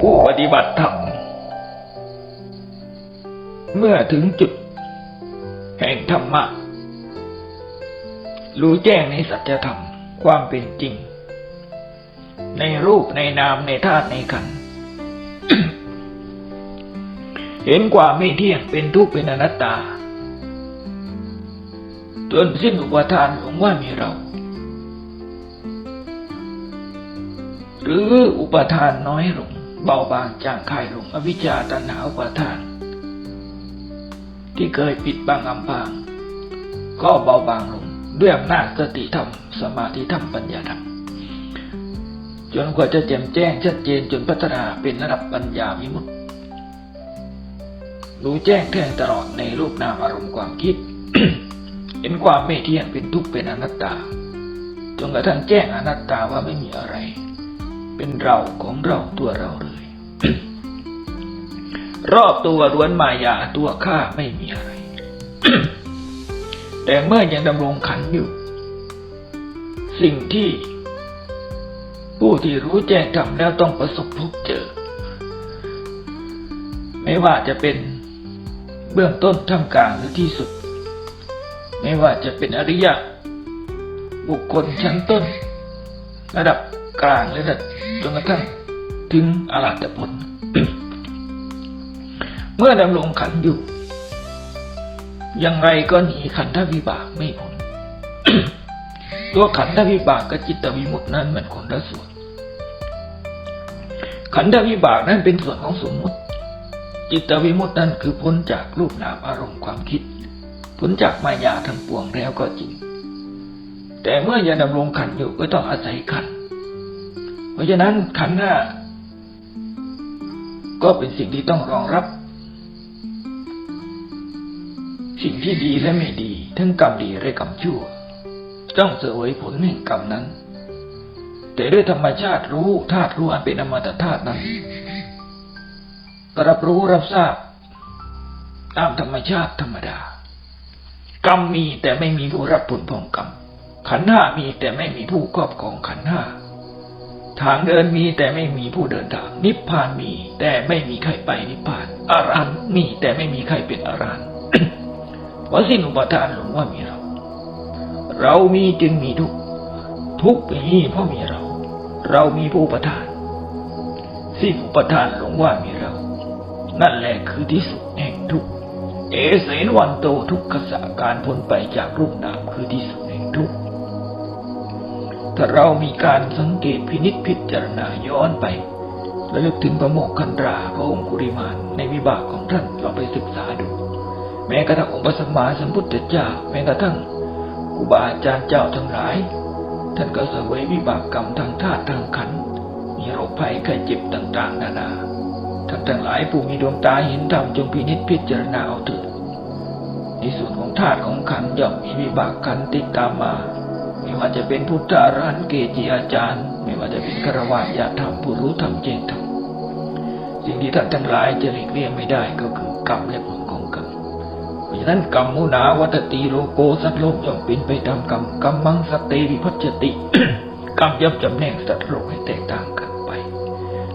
ผู้ปฏิบัติธรรมเมื่อถึงจุด แห่งธรรมะ รู้แจ้งในสัจธรรมความเป็นจริง ในรูปในนามในธาตุในขันธ์เห็นความไม่เที่ยงเป็นทุกข์เป็นอนัตตา จนสิ้นอุปทานหลงว่ามีเรา หรืออุปทานน้อยลง เบาบางจางคายลงอวิชชาตัณหาอุปทาน ที่เคยปิดบังอำพรางก็เบาบางลงด้วยอำนาจสติธรรม สมาธิธรรมปัญญาธรรมจนกว่าจะแจ่มแจ้งชัดเจนจนพัฒนาเป็นระดับปัญญาวิมุตติรู้แจ้งแทงตลอดในรูปนามอารมณ์ความคิด เห็นความไม่เที่ยงเป็นทุกข์เป็นอนัตตาจนกระทั่งแจ้งอนัตตาว่าไม่มีอะไร เป็นเราของเราตัวเราเลย รอบตัวล้วนมายาตัวข้าไม่มีอะไร แต่เมื่อยังดำรงขันอยู่ สิ่งที่ ผู้ที่รู้แจ้งทำแล้วต้องประสบพบเจอ ไม่ว่าจะเป็นเบื้องต้นท่ามกลางหรือที่สุด ไม่ว่าจะเป็นอริยะบุคคลชั้นต้น ระดับ กลางและระจนกระทั่งถึงอรหัตผล เมื่อดำรงขันอยู่ อย่างไรก็หนีขันธวิบากไม่พ้นตัวขันธวิบากกับจิตวิมุตินั้นเหมือนคนละส่วน ขันธวิบากนั้นเป็นส่วนของสมมติ จิตวิมุตินั้นคือพ้นจากรูปนามอารมณ์ความคิด พ้นจากมายาทั้งปวงแล้วก็จริง แต่เมื่อยังดำรงขันอยู่ก็ต้องอาศัยขันธ เพราะฉะนั้นขันธ์ห้าก็เป็นสิ่งที่ต้องรองรับ สิ่งที่ดีและไม่ดี ทั้งกรรมดีและกรรมชั่ว ต้องเสวยผลแห่งกรรมนั้น แต่ด้วยธรรมชาติรู้ธาตุรู้อันเป็นอมตะธาตุนั้นรับรู้รับทราบ ตามธรรมชาติธรรมดา กรรมมีแต่ไม่มีผู้รับผลของกรรมขันธ์ห้ามีแต่ไม่มีผู้ครอบครองขันธ์ห้า ทางเดินมีแต่ไม่มีผู้เดินทาง นิพพานมี แต่ไม่มีใครไปนิพพานอรหันต์มีแต่ไม่มีใครเป็นอรหันต์เพราะสิ้นอุปทานหลงว่ามีเรา เรามีจึงมีทุกทุกมีเพราะมีเรา เรามีผู้อุปทานสิ้นอุปทานหลงว่ามีเรา นั่นแหละคือที่สุดแห่งทุกข์เอเสนวันโตทุกขสะการพ้นไปจากรูปนามคือที่สุดแห่งทุกข์ ถ้าเรามีการสังเกตพินิจพิจารณาย้อนไประลึกถึงพระโมกขันตราพระองคุริมานในวิบากของท่านเราไปศึกษาดู แม้กระทั่งองค์พระสัมมาสัมพุทธเจ้าแม้กระทั่งครูบาอาจารย์เจ้าทั้งหลาย ท่านก็เสวยวิบากกรรมทางธาตุทางขันมีโรคภัยไข้เจ็บต่างๆ นานาท่านทั้งหลายผู้มีดวงตาเห็นธรรมจงพินิจพิจารณาเอาเถิดในส่วนของธาตุของขันย่อมมีวิบากขันติดตามมา ว่าจะเป็นพุทธารันเกจิอาจารย์ ไม่ว่าจะเป็นครวะญาธรรมผู้รู้ธรรมเจนธรรมสิ่งที่ท่านทั้งหลายจะหลีกเลี่ยงไม่ได้ก็คือกรรมและผลของกรรมเพราะฉะนั้นกรรมมุนาวัตติโลโกสัตว์โลกย่อมเป็นไปตามกรรมกรรมมังสตเตวิพัชติกรรมย่อมจำแนกสัตว์โลกให้แตกต่างกันไป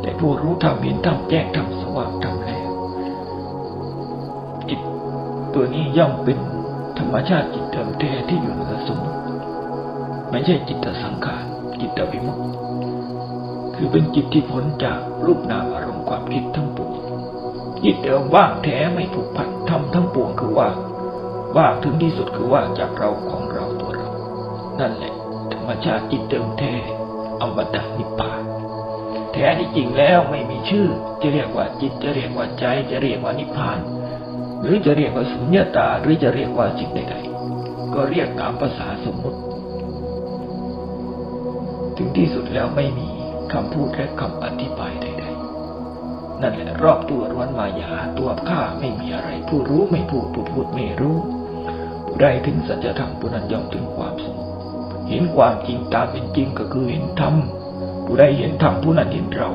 แต่ผู้รู้ธรรมเห็นธรรมแจ้งธรรมสว่างธรรมแล้วจิตตัวนี้ย่อมเป็นธรรมชาติจิตเดิมแท้ที่อยู่เหนือสมมติ ไม่ใช่จิตสังขารจิตวิมุตติคือเป็นจิตที่พ้นจากรูปนามอารมณ์ความคิดทั้งปวงจิตเดิมว่างแท้ไม่ผูกพันทำทั้งปวงคือว่างว่างถึงที่สุดคือว่างจากเราของเราตัวเรา นั่นแหละธรรมชาติจิตเดิมแท้อมตะนิพพานแท้ที่จริงแล้วไม่มีชื่อ จะเรียกว่าจิตจะเรียกว่าใจจะเรียกว่านิพพาน หรือจะเรียกว่าสุญญตาหรือจะเรียกว่าสิ่งใดๆก็เรียกตามภาษาสมมติ ถึงที่สุดแล้วไม่มีคำพูดและคำอธิบายใดๆ นั่นแหละรอบตัวร้วนมายาตัวข้าไม่มีอะไร ผู้รู้ไม่พูดผู้พูดไม่รู้ผู้ใดถึงสัจธรรมผู้นั้นย่อมถึงความสงบเห็นความจริงตามเป็นจริงก็คือเห็นธรรมผู้ใดเห็นธรรมผู้นั้นเห็นเรา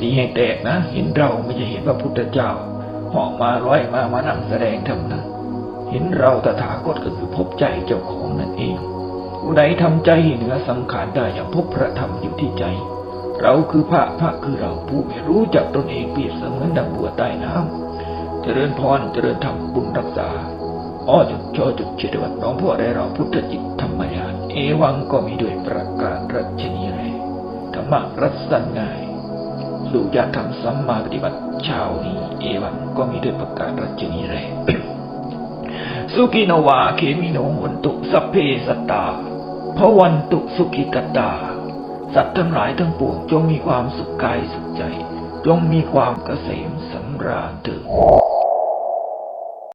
ตีให้แตกนะ เห็นเราไม่ใช่เห็นพระพุทธเจ้าเหาะมาร้อยมามานั่งแสดงธรรมนะเห็นเราตถาคตก็คือพบใจเจ้าของนั่นเอง ผู้ใดทำใจเหนือสังขารได้อย่างพบพระธรรมอยู่ที่ใจ เราคือพระพระคือเราผู้ไม่รู้จักตนเองเปรียบเสมือนดังบัวใต้น้ำเจริญพรเจริญธรรมบุญรักษาอ้อจุดจอจุดจิตวัตน้องพ่อได้เราพุทธจิตธรรมญาณเอวังก็มีด้วยประการรัชนีแรธรรมะรัศง่ายสุญญธรรมสัมมาปฏิบัติช้านี้เอวังก็มีด้วยประการรัชนีแรสุกินวาเคมิโนวันตุสัพเพสตา พระวันตุสุขิตตา สัตว์ทั้งหลายทั้งปวงจงมีความสุขกายสุขใจ จงมีความเกษมสำราญเถิด